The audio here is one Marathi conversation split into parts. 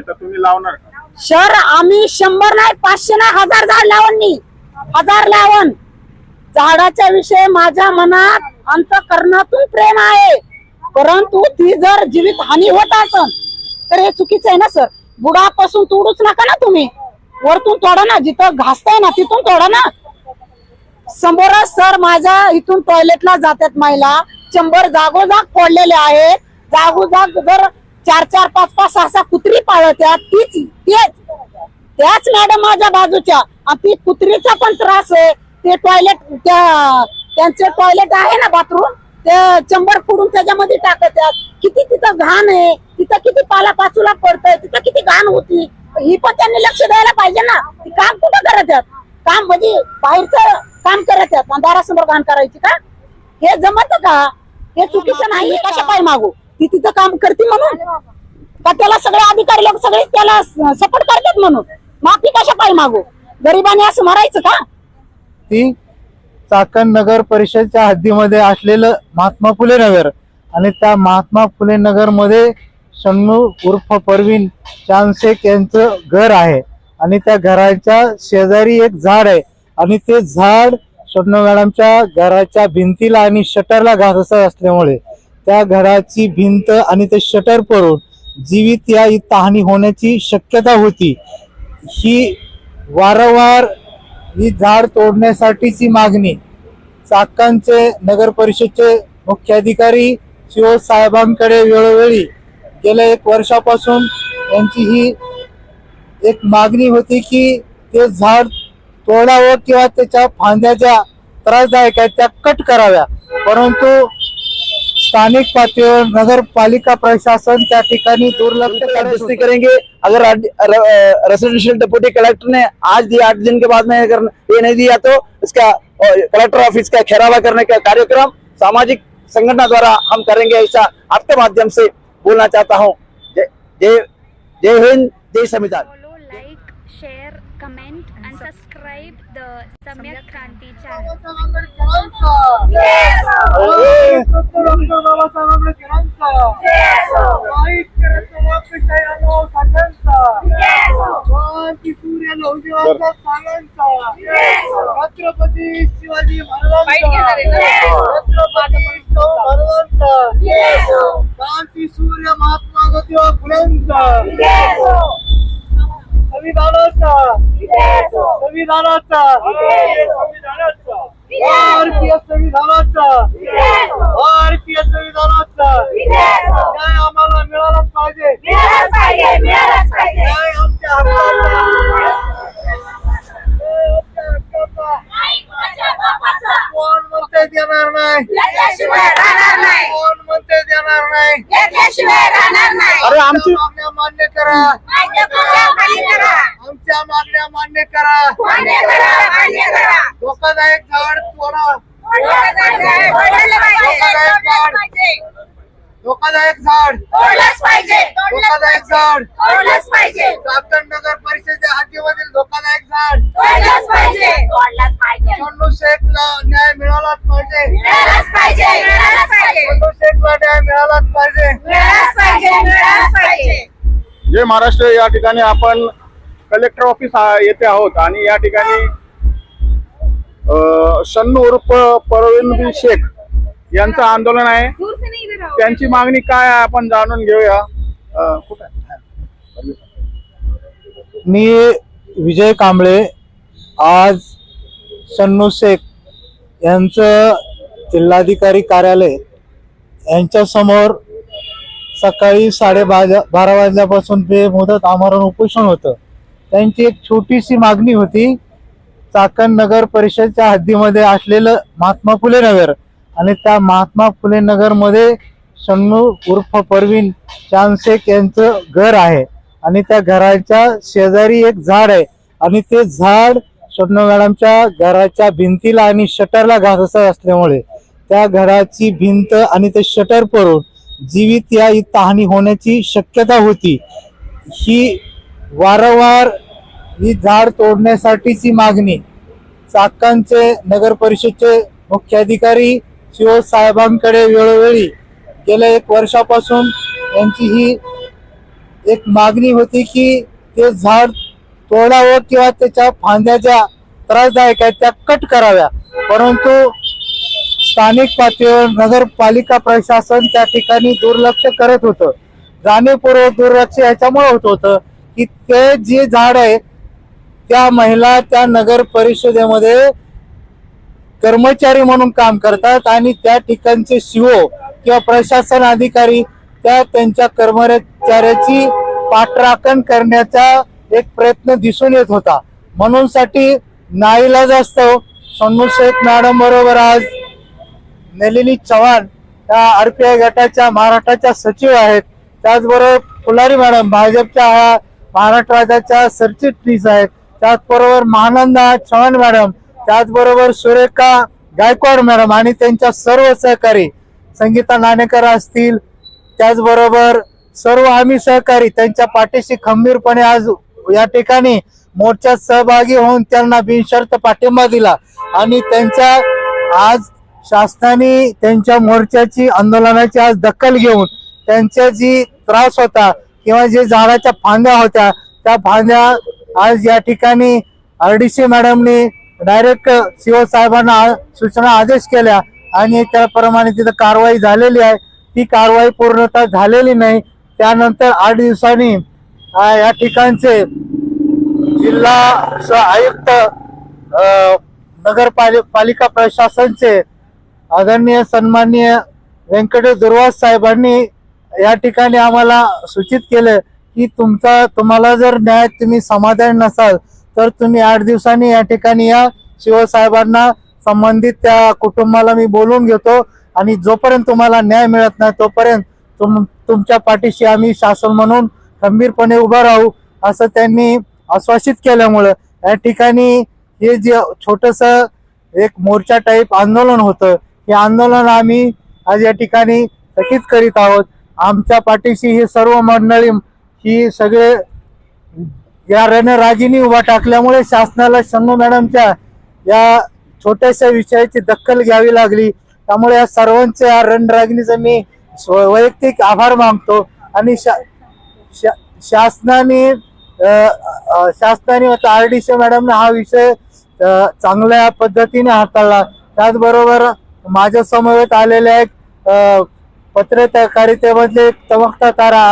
तर तुम्ही लावणार का? सर आम्ही शंभर नाही पाचशे नाही हजार झाड लावण हजार लावण झाडाच्या विषयी माझ्या मनात अंतकरणातून प्रेम आहे. परंतु ती जर जीवित हानी होत असन तर हे चुकीचं आहे ना सर? बुडापासून तोडूच नका ना तुम्ही. वरतून तोडा ना जिथं घासताय ना तिथून तोडा ना. समोरच सर माझ्या इथून टॉयलेटला जातात महिला. शंभर जागोजाग पडलेले आहेत. जागोजाग जर चार चार पाच पाच सहा सहा कुत्री पाळत्यात तीच तेच. त्याच मॅडम माझ्या बाजूच्या. ती कुत्रीचा पण त्रास आहे. ते टॉयलेट त्या त्यांचे टॉयलेट आहे ना बाथरूम ते चंबर फोडून त्याच्यामध्ये टाकतात. किती तिथं घाण आहे. तिथं किती पाला पाचूला पडतंय. तिथं किती घाण होती. ही पण त्यांनी लक्ष द्यायला पाहिजे ना. ती काम कुठं करत काम म्हणजे बाहेरचं काम करत आहेत दारासमोर घाण करायची का? हे जमत का? हे चुकीचं नाही. कशा पाय मागू? ती तिथं काम करते म्हणून. का त्याला सगळे अधिकारी लोक सगळे त्याला सपोर्ट करतात म्हणून. माफी कशा पाय मागू? गरिबाने असं मरायचं का? ती चाकण नगर परिषदच्या हद्दीमध्ये असलेलं महात्मा फुले नगर आणि त्या महात्मा फुले नगरमध्ये शन्नू उर्फ परवीन चांदशेख यांचं घर आहे. आणि त्या घराच्या शेजारी एक झाड आहे. आणि ते झाड शन्नू मॅडमच्या घराच्या भिंतीला आणि शटरला घासत असल्यामुळे त्या घराची भिंत आणि ते शटर पडून जीवित या इथं हानी होण्याची शक्यता होती. ही वारंवार ही झाड तोडण्यासाठीची मागणी चाकांचे नगर परिषदचे मुख्याधिकारी शिव साहेबांकडे वेळोवेळी गेल्या एक वर्षापासून यांची ही एक मागणी होती की ते झाड तोडावं किंवा त्याच्या फांद्या ज्या त्रासदायक आहेत त्या कट कराव्या. परंतु स्थानिक पातळीवर नगरपालिका प्रशासन त्या ठिकाणी दुर्लक्ष करेंगे। अगर रेसिडेंशियल डिप्टी कलेक्टर ने आज दिया आठ दिन के बाद में अगर ये नहीं दिया तो इसका कलेक्टर ऑफ़िस का घेरावा करने का कार्यक्रम सामाजिक संगठन द्वारा हम करेंगे ऐसा आपके माध्यम से बोलना चाहता हूँ। जय जय हिंद जय संविधान। Like, share, comment, and subscribe the Samyak Kranti channel. Chhatrapati Shivaji महाराजांचा छत्रपती शाहू महाराजांचा क्रांती सूर्य महात्मा ज्योतिबा फुलेंचा संविधानाचा. संविधानाचा. धोकादायक झाड. धोकादायक झाड. चाकण नगर परिषदेच्या हद्दीमधील धोकादायक झाड. सोनू शेखला न्याय मिळालाच पाहिजे. सोनू शेखला न्याय मिळालाच पाहिजे. जय महाराष्ट्र. या ठिकाणी आपण कलेक्टर ऑफिस येथे आहोत आणि या ठिकाणी अ, शन्नू उर्फ परवीन शेख यांचं आंदोलन आहे. त्यांची मागणी काय आहे आपण जाणून घेऊया. मी विजय कांबळे. आज सन्नू शेख यांचं जिल्हाधिकारी कार्यालय यांच्या समोर सकाळी साडे बारा बारा वाजल्यापासून ते मुदत आमरण उपोषण होतं. त्यांची एक छोटीशी मागणी होती. चाकण नगर परिषदच्या हद्दीमध्ये असलेलं महात्मा फुले नगर आणि त्या महात्मा फुले नगरमध्ये उर्फ परवीन चांदशेख यांचं घर आहे. आणि त्या घराच्या शेजारी एक झाड आहे. आणि ते झाड शन्नू मॅडमच्या घराच्या भिंतीला आणि शटरला घासत असल्यामुळे त्या घराची भिंत आणि ते शटर पडून जीवित या इथं हानी होण्याची शक्यता होती. ही वारंवार ही झाड तोडण्यासाठीची मागणी चाकांचे नगर परिषदचे मुख्याधिकारी शिव साहेबांकडे वेळोवेळी गेल्या एक वर्षापासून यांची ही एक मागणी होती की ते झाड तोडावं किंवा त्याच्या फांद्या ज्या त्रासदायक आहेत त्या कट कराव्या. परंतु स्थानिक पातळीवर नगरपालिका प्रशासन त्या ठिकाणी दुर्लक्ष करत होतं. जाणीवपूर्वक दुर्लक्ष याच्यामुळे होत होतं की ते जे झाड आहे त्या महिला त्या नगर परिषदेमध्ये कर्मचारी म्हणून काम करतात आणि त्या ठिकाणचे सीओ किंवा प्रशासन अधिकारी त्या त्यांच्या कर्मचाऱ्याची पाठराखण करण्याचा एक प्रयत्न दिसून येत होता. म्हणून साठी नाईलाज असतो. सोनू शेख मॅडम बरोबर आज नलिनी चव्हाण त्या आरपीआय गटाच्या महाराष्ट्राच्या सचिव आहेत. त्याचबरोबर फुलारी मॅडम भाजपच्या महाराष्ट्र राज्याच्या सरचिटणीस आहेत. त्याचबरोबर महानंदा चव्हाण मॅडम त्याचबरोबर सुरेखा गायकवाड मॅडम आणि त्यांच्या सर्व सहकारी संगीता नाणेकर असतील त्याचबरोबर सर्व आम्ही सहकारी त्यांच्या पाठीशी खंबीरपणे आज या ठिकाणी मोर्चात सहभागी होऊन त्यांना बिनशर्त पाठिंबा दिला आणि त्यांच्या आज शासनाने त्यांच्या मोर्चाची आंदोलनाची आज दखल घेऊन त्यांच्या जी त्रास होता किंवा जे झाडाच्या फांद्या होत्या त्या फांद्या आज या ठिकाणी आरडीसी मॅडमनी डायरेक्ट सीओ साहेबांना आ- सूचना आदेश केल्या आणि त्याप्रमाणे तिथं कारवाई झालेली आहे. ती कारवाई पूर्णतः झालेली नाही. त्यानंतर आठ दिवसांनी या ठिकाणचे जिल्हा आयुक्त नगरपालिका पालिका प्रशासनचे आदरणीय सन्माननीय व्यंकटेश दुर्वास साहेबांनी या ठिकाणी आम्हाला सूचित केलं की तुमचा तुम्हाला जर न्याय तुम्ही समाधान नसाल तर तुम्ही आठ दिवसांनी या ठिकाणी या. शिवसाहेबांना संबंधित त्या कुटुंबाला मी बोलून घेतो. आणि जोपर्यंत तुम्हाला न्याय मिळत नाही तोपर्यंत तुम तुमच्या पाठीशी आम्ही शासन म्हणून खंबीरपणे उभं राहू असं त्यांनी आश्वासित केल्यामुळं. या ठिकाणी हे जे छोटस एक मोर्चा टाईप आंदोलन होतं हे आंदोलन आम्ही आज या ठिकाणी स्थगित करीत आहोत. आमच्या पाठीशी ही सर्व मंडळी ही सगळे या रणरागिणी उभा टाकल्यामुळे शासनाला शंभू मॅडमच्या या छोट्याशा विषयाची दखल घ्यावी लागली. त्यामुळे या सर्वांच्या या रणरागिणीचा मी स्व- वैयक्तिक आभार मानतो आणि शा- शा- शासनाने शासनाने आर डी सी मॅडमने हा विषय चांगल्या पद्धतीने हाताळला. त्याचबरोबर माझ्या समवेत आलेल्या एक पत्रकारितेमधले चमकता तारा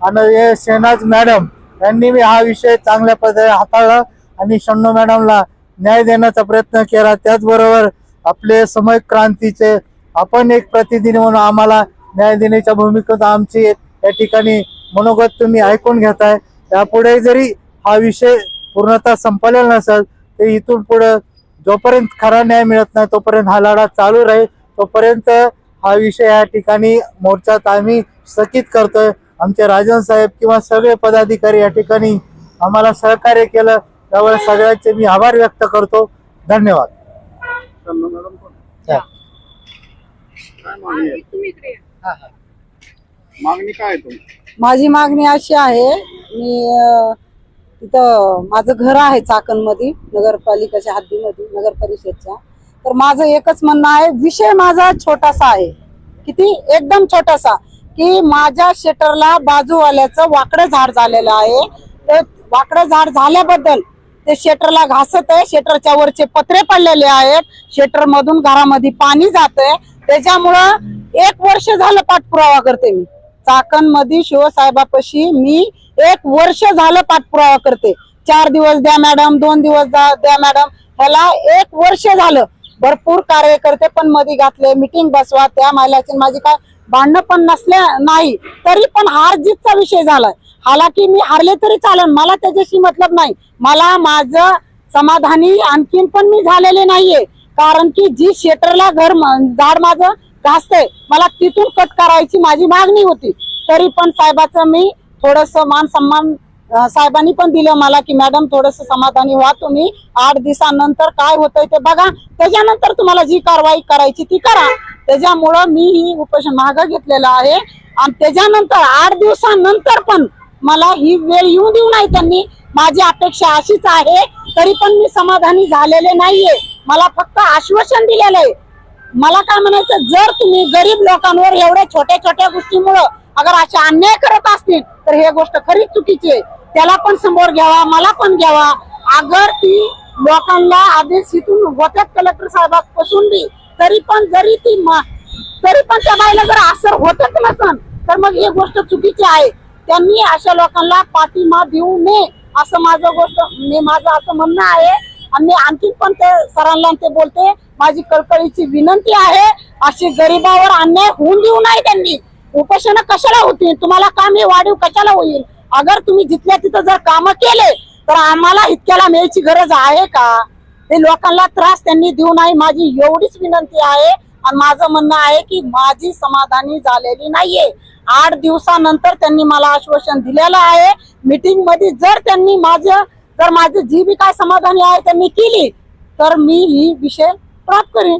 आणि हे शेनाज मॅडम यांनी मी हा विषय चांगल्या पद्धतीने हाताळला आणि शण्णू मॅडमला न्याय देण्याचा प्रयत्न केला. त्याचबरोबर आपले समय क्रांतीचे आपण एक प्रतिनिधी म्हणून आम्हाला न्याय देण्याच्या भूमिकेत आमची या ठिकाणी मनोगत तुम्ही ऐकून घेताय. यापुढे जरी हा विषय पूर्णतः संपलेला नसेल तर इथून पुढे जोपर्यंत खरा न्याय मिळत नाही तोपर्यंत हा लढा चालू राहील. तोपर्यंत हा विषय या ठिकाणी मोर्चात आम्ही स्थगित करतोय. आमचे राजन साहेब किंवा सगळे पदाधिकारी या ठिकाणी आम्हाला सहकार्य केलं. त्यामुळे सगळ्यांचे मी आभार व्यक्त करतो. धन्यवाद. मागणी काय माझी मागणी अशी आहे मी तिथं माझं घर आहे चाकणमध्ये नगरपालिकेच्या हद्दीमध्ये नगर परिषदच्या. तर माझं एकच म्हणणं आहे विषय माझा छोटासा आहे. किती? एकदम छोटासा. की माझ्या शेटरला बाजूवाल्याचं वाकडं झाड झालेलं आहे. ते वाकडं झाड झाल्याबद्दल ते शेटरला घासत आहे. शेटरच्या वरचे पत्रे पडलेले आहेत. शेटर मधून घरामध्ये पाणी जात आहे त्याच्यामुळं एक वर्ष झालं पाठपुरावा करते मी. चाकणमध्ये शिवसाहेबापाशी मी एक वर्ष झालं पाठपुरावा करते. चार दिवस द्या मॅडम दोन दिवस द्या मॅडम. ह्याला एक वर्ष झालं. भरपूर कार्यकर्ते पण मध्ये घातले मिटिंग बसवा त्या महिलाची माझी काय भांडणं पण नसल्या नाही तरी पण हार जीतचा विषय झालाय. हालाकी मी हारले तरी चालेल मला त्याच्याशी मतलब नाही. मला माझं समाधानी आणखीन पण मी झालेले नाहीये. कारण की जी शेटरला घर झाड माझं घासतंय मला तिथून कट करायची माझी मागणी होती. तरी पण साहेबाचं मी थोडस मान सन्मान साहेबांनी पण दिलं मला की मॅडम थोडस समाधानी व्हा तुम्ही. आठ दिवसानंतर काय होतंय ते बघा. त्याच्यानंतर तुम्हाला जी कारवाई करायची ती करा. त्याच्यामुळं मी ही उपोषण मागं घेतलेलं आहे. आणि त्याच्यानंतर आठ दिवसानंतर पण मला ही वेळ येऊ देऊ नाही त्यांनी. माझी अपेक्षा अशीच आहे. तरी पण मी समाधानी झालेले नाहीये. मला फक्त आश्वासन दिलेलं आहे. मला काय म्हणायचं? जर तुम्ही गरीब लोकांवर एवढ्या छोट्या छोट्या गोष्टीमुळं अगर असे अन्याय करत असतील तर हे गोष्ट खरीच चुकीची आहे. त्याला पण समोर घ्यावा मला पण घ्यावा. अगर ती लोकांना आदेश इथून होत्यात कलेक्टर साहेबांपासून बी तरी पण जरी ती तरी पण त्या बाईला जर असर होतच नसन तर मग ही गोष्ट चुकीची आहे. त्यांनी अशा लोकांना पाठिंबा देऊ नये असं माझं गोष्ट मी माझं असं म्हणणं आहे. आणि आणखी पण ते सरांना ते बोलते माझी कळकळीची विनंती आहे अशी गरीबावर अन्याय होऊन देऊ नये त्यांनी. उपोषण कशाला होतील? तुम्हाला काम हे वाढीव कशाला होईल? अगर तुम्ही जिथल्या तिथं जर काम केले तर आम्हाला इतक्याला मिळायची गरज आहे का? हे लोकांना त्रास त्यांनी देऊ नाही माझी एवढीच विनंती आहे आणि माझं म्हणणं आहे की माझी समाधानी झालेली नाहीये. आठ दिवसानंतर त्यांनी मला आश्वासन दिलेलं आहे. मीटिंगमध्ये जर त्यांनी माझं जर माझी जी बी काय समाधानी आहे त्यांनी केली तर मी ही विषय प्राप्त करेन.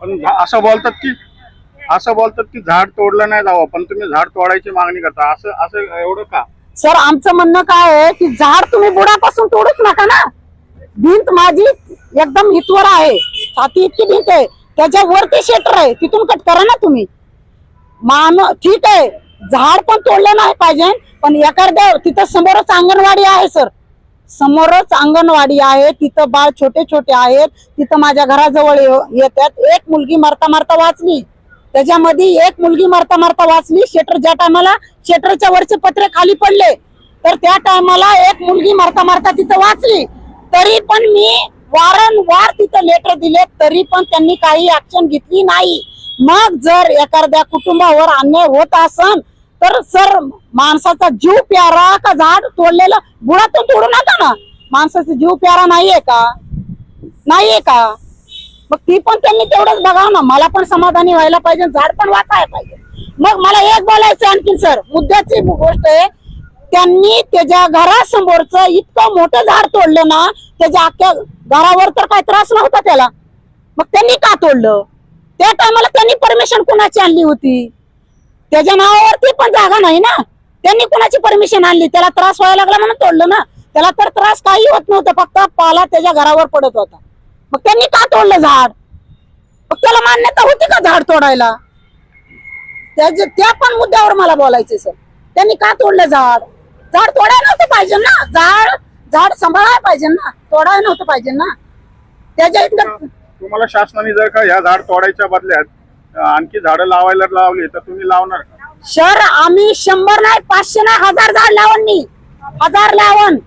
पण असं बोलतात की असं बोलतात की झाड तोडलं नाही जावं पण तुम्ही झाड तोडायची मागणी करता. असं असं एवढं का? सर आमचं म्हणणं काय आहे की झाड तुम्ही बुडापासून तोडूच नका ना. भिंत माझी एकदम हितवर आहे. छाती इतकी भिंत आहे. त्याच्या वरती शेटर आहे. तिथून कट करा ना तुम्ही. मान ठीक आहे. झाड पण तोडलं नाही पाहिजे पण एखाद्या तिथं समोरच अंगणवाडी आहे सर. समोरच अंगणवाडी आहे. तिथं बाळ छोटे छोटे आहेत. तिथं माझ्या घराजवळ येतात. एक मुलगी मरता मरता वाचली. त्याच्यामध्ये एक मुलगी मारता मारता वाचली शेटर ज्या टायमाला शेटरच्या वरचे पत्रे खाली पडले तर त्या टायमाला एक मुलगी मारता मारता तिथं वाचली. तरी पण मी वारंवार तिथं लेटर दिले तरी पण त्यांनी काही ऍक्शन घेतली नाही. मग जर एखाद्या कुटुंबावर अन्याय होत असन तर सर माणसाचा जीव प्यारा का झाड तोडलेलं? बुडातून तोडू नका ना. माणसाचा जीव प्यारा नाहीये का? नाहीये का? मग ती पण त्यांनी तेवढंच बघा ना. मला पण समाधानी व्हायला पाहिजे झाड पण वाचायला पाहिजे. मग मला एक बोलायचं आणखी सर. मुद्द्याची गोष्ट आहे त्यांनी त्याच्या घरासमोरच इतकं मोठं झाड तोडलं ना त्याच्या अख्ख्या घरावर तर काय त्रास नव्हता त्याला. मग त्यांनी का तोडलं? त्या टायमाला त्यांनी परमिशन कुणाची आणली होती? त्याच्या नावावरती पण जागा नाही ना. त्यांनी कुणाची परमिशन आणली? त्याला त्रास व्हायला लागला म्हणून तोडलं ना. त्याला तर त्रास काही होत नव्हतं. फक्त पाला त्याच्या घरावर पडत होता. मग त्यांनी का तोडलं झाड? मग त्याला मान्यता होती का झाड तोडायला? त्याचे त्या पण मुद्द्यावर मला बोलायचे सर. त्यांनी का तोडलं झाड? झाड तोडायला नव्हतं पाहिजे ना. झाड झाड सांभाळायला पाहिजे ना. तोडायला नव्हतं पाहिजे ना. त्याच्या इतकं तुम्हाला शासनाने जर का ह्या झाड तोडायच्या बदल्यात आणखी झाडं लावायला लावली तर तुम्ही लावणार का? सर आम्ही शंभर नाही पाचशे नाही हजार झाड लावून नी हजार लावण.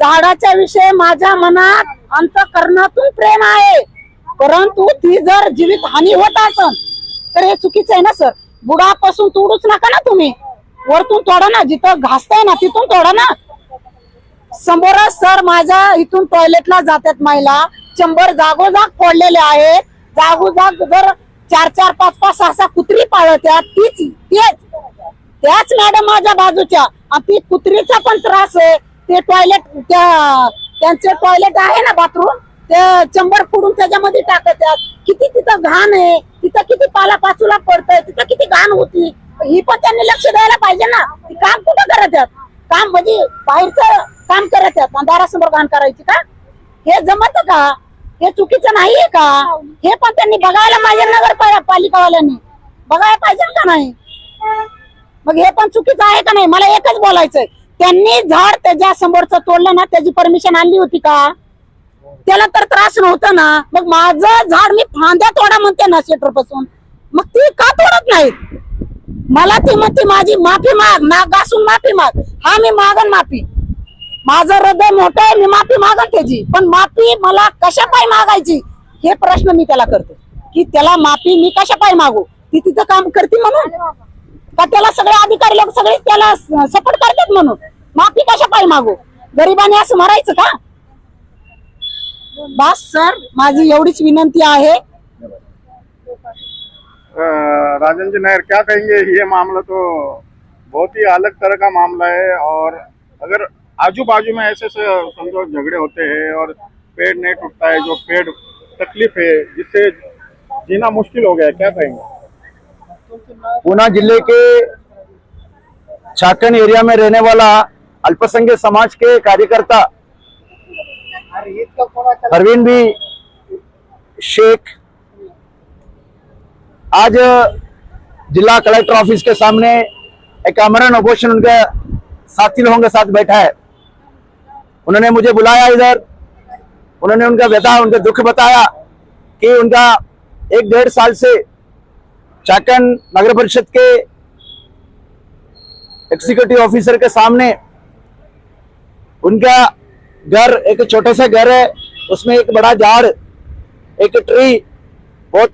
झाडाच्या विषयी माझ्या मनात अंतकरणातून प्रेम आहे. परंतु ती जर जीवित हानी होत असन तर हे चुकीचं आहे ना सर? बुडापासून तोडूच नका ना तुम्ही. वरतून तोडा ना जिथं घासताय ना तिथून तोडा ना. समोरच सर माझ्या इथून टॉयलेटला जातात महिला. शंभर जागोजाग पडलेले आहेत जागोजाग जर चार चार पाच पाच सहा सहा कुत्री पाळत्या तीच तेच. त्याच मॅडम माझ्या बाजूच्या. आणि ती कुत्रीचा पण त्रास आहे. ते टॉयलेट त्या त्यांचे टॉयलेट आहे ना बाथरूम ते चंबर फोडून त्याच्यामध्ये टाकत आहेत किती तिथं घाण आहे तिथं किती पाला पाचूला पडतंय तिथं किती घाण होती. ही पण त्यांनी लक्ष द्यायला पाहिजे ना. ती काम कुठं करत आहेत काम म्हणजे बाहेरचं काम करत आहेत आणि दारासमोर घाण करायची का? हे जमत का? हे चुकीचं नाहीये का? हे पण त्यांनी बघायला पाहिजे नगर पालिकावाल्यांनी बघायला पाहिजे का नाही? मग हे पण चुकीचं आहे का नाही? मला एकच बोलायचंय. त्यांनी झाड त्याच्या समोरचं तोडलं ना त्याची परमिशन आणली होती का? त्याला तर त्रास नव्हता ना. मग माझं झाड मी फांद्या तोडा म्हणते ना शेटरपासून मग ती का तोडत नाहीत? मला ती म्हणते माझी माफी माग मागासून माफी माग. हा मी मागन माफी. माझं हृदय मोठं आहे मी माफी मागन त्याची. पण माफी मला कशा पाय मागायची? हे प्रश्न मी त्याला करतो. की त्याला माफी मी कशा पाय मागू? ती तिथं काम करते म्हणून. का त्याला सगळे अधिकारी लोक सगळे त्याला सपोर्ट करतात म्हणून? माफी कशा पाय मागू? गरिबाने असं मारायचं का? बस सर माझी एवढीच विनंती आहे. अ, राजन जी नायर क्या कहेंगे? ये मामला तो बहुत ही अलग तरह का मामला है और अगर आजू बाजू में ऐसे से समझो झगड़े होते हैं और पेड़ नहीं टूटता है जो पेड़ तकलीफ है जिससे जीना मुश्किल हो गया है क्या कहेंगे? पूना ज़िले के छाकन एरिया में रहने वाला अल्पसंख्यक समाज के कार्यकर्ता परवीन भी शेख। आज जिला कलेक्टर ऑफ़िस के सामने एक अमरन अपोषण उनका साथी लोगों के साथ बैठा है। उन्होंने मुझे बुलाया इधर। उन्होंने उनका व्यथा, उनका दुख बताया कि उनका एक डेढ़ साल से चाकन नगर परिषद के एग्जीक्यूटिव ऑफिसर के सामने उनका घर एक छोटा सा घर है, उसमें एक बड़ा झाड़, एक ट्री बहुत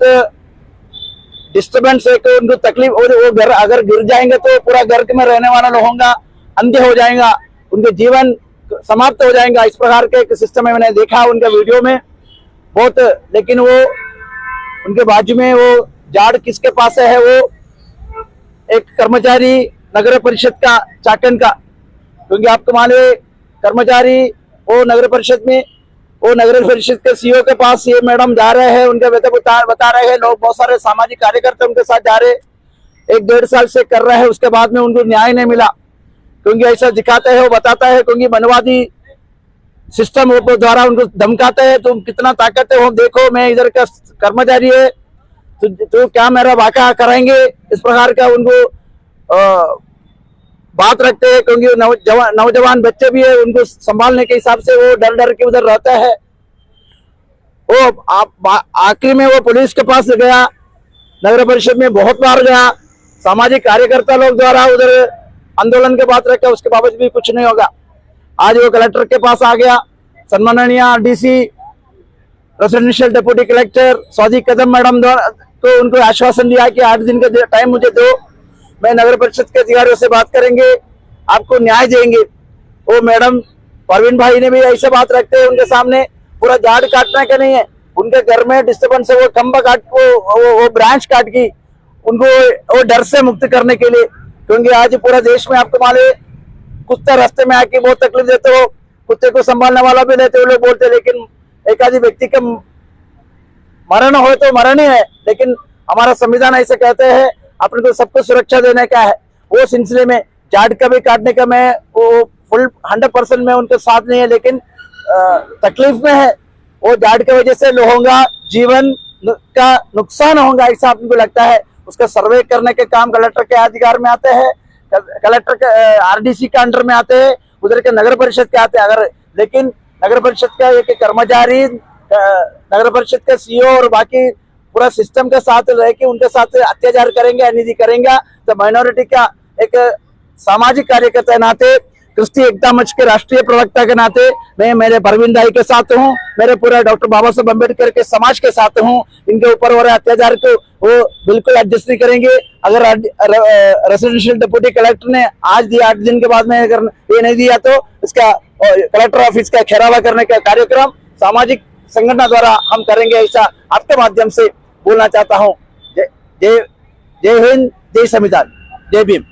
डिस्टरबेंस है उनको तकलीफ़ और वो घर अगर गिर जाएँगे तो पूरा घर में रहने वाला लोगों का अंधे हो जाएगा, उनके जीवन समाप्त हो जाएगा। इस प्रकार के एक सिस्टम है, मैंने देखा उनके वीडियो में, बहुत, लेकिन वो उनके बाजू में वो झाड़ किसके पास है वो एक कर्मचारी नगर परिषद का चाकन का क्योंकि आपको मालूम है कर्मचारी वो नगर परिषद में वो नगर परिषद के सीईओ के पास ये मैडम जा रहे हैं उनके वेतन बता, बता रहे हैं लोग बहुत सारे सामाजिक कार्यकर्ता उनके साथ जा रहे। एक डेढ़ साल से कर रहे हैं उसके बाद में उनको न्याय नहीं मिला क्योंकि ऐसा दिखाते हैं वो बताता है क्योंकि मनवादी सिस्टम द्वारा उनको धमकाते हैं तुम कितना ताकत है वो देखो मैं इधर का कर्मचारी है तो, तो क्या मेरा वाका कराएँगे? इस प्रकार का उनको अ, बात रखते हैं क्योंकि नौजवान नौजवान बच्चे भी है उनको संभालने के हिसाब से वो डर डर के उधर रहता है। वो आप आखिरी में वो पुलिस के पास गया नगर परिषद में बहुत बार गया सामाजिक कार्यकर्ता लोग द्वारा उधर आंदोलन के बात रखा उसके बाबत भी कुछ नहीं होगा। आज वो कलेक्टर के पास आ गया सम्माननीय डीसी रेसिडेंशियल डिप्यूटी कलेक्टर सौदी कदम मैडम द्वारा को उनको आश्वासन दिया कि आठ दिन का टाइम मुझे दो। मैं नगर परिषद के अधिकारियों से बात करेंगे आपको न्याय देंगे। वो मैडम परवीन भाई ने भी ऐसे बात रखते हैं उनके सामने पूरा झाड़ काटने का नहीं है? उनके घर में डिस्टर्बेंस है वो खंबा काट को वो, वो ब्रांच काट की उनको वो डर से मुक्त करने के लिए। क्योंकि आज पूरा देश में आपको मालूम कुत्ते रास्ते में आके बहुत तकलीफ़ देते हो कुत्ते को संभालने वाला भी लेते हो लोग बोलते लेकिन एक आदि व्यक्ति का मरण हो तो मरण ही है लेकिन हमारा संविधान ऐसे कहते हैं, अपने को सबको सुरक्षा देने का है। वो सिलसिले में जाट का भी काटने का मैं, वो फुल हंड्रेड परसेंट में उनके साथ नहीं है, लेकिन तकलीफ़ में है। वो जाट की वजह से लोगों जीवन का नुकसान होगा, ऐसा आपको लगता है। उसका सर्वे करने के काम कलेक्टर के अधिकार में आते हैं कलेक्टर के आरडीसी के अंडर में आते हैं, उधर के नगर परिषद के आते हैं, अगर, लेकिन नगर परिषद का एक कर्मचारी नगर परिषद के सीईओ और बाकी पूरा सिस्टम के साथ रह के उनके साथ अत्याचार करेंगे, अनिधि करेंगे। तो माइनॉरिटी का एक सामाजिक कार्यकर्ता नाते, क्रिस्टी एकता मंच के राष्ट्रीय प्रवक्ता के नाते मैं मेरे परवीन के साथ हूँ, मेरे पूरे डॉक्टर बाबा साहब अंबेडकर के समाज के साथ हूँ, इनके ऊपर हो रहे अत्याचार को वो बिल्कुल एडजस्ट नहीं करेंगे। अगर रेसिडेंशियल डिप्यूटी कलेक्टर ने आज दिया, आठ दिन के बाद में अगर ये नहीं दिया तो इसका कलेक्टर ऑफिस का घेरावा करने का कार्यक्रम सामाजिक संगठन द्वारा हम करेंगे ऐसा आपके माध्यम से बोलना चाहता हूँ। जय जय जय हिंद जय संविधान। जय भीम।